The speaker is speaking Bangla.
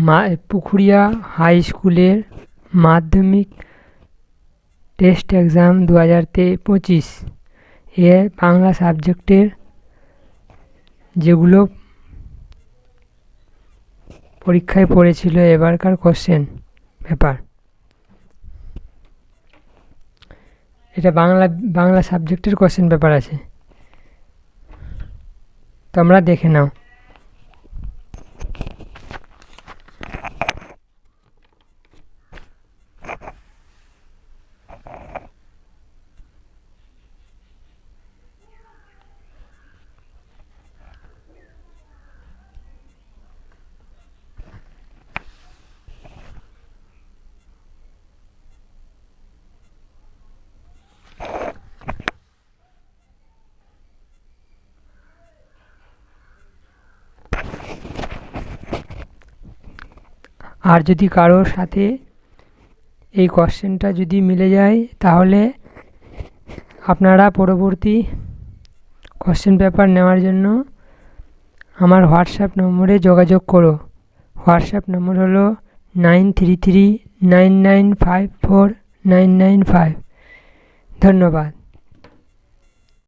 মা, পুখুরিয়া হাই স্কুলের মাধ্যমিক টেস্ট এক্সাম দু হাজার পঁচিশ। এ বাংলা সাবজেক্টের যেগুলো পরীক্ষায় পড়েছিল এবারকার কোশ্চেন পেপার। এটা বাংলা বাংলা সাবজেক্টের কোশ্চেন পেপার আছে। তোমরা দেখে নাও। আর যদি কারোর সাথে এই কোশ্চেনটা যদি মিলে যায়, তাহলে আপনারা পরবর্তী কোশ্চেন পেপার নেওয়ার জন্য আমার হোয়াটসঅ্যাপ নম্বরে যোগাযোগ করো। হোয়াটসঅ্যাপ নম্বর হলো nine three three nine nine five four nine nine five ধন্যবাদ।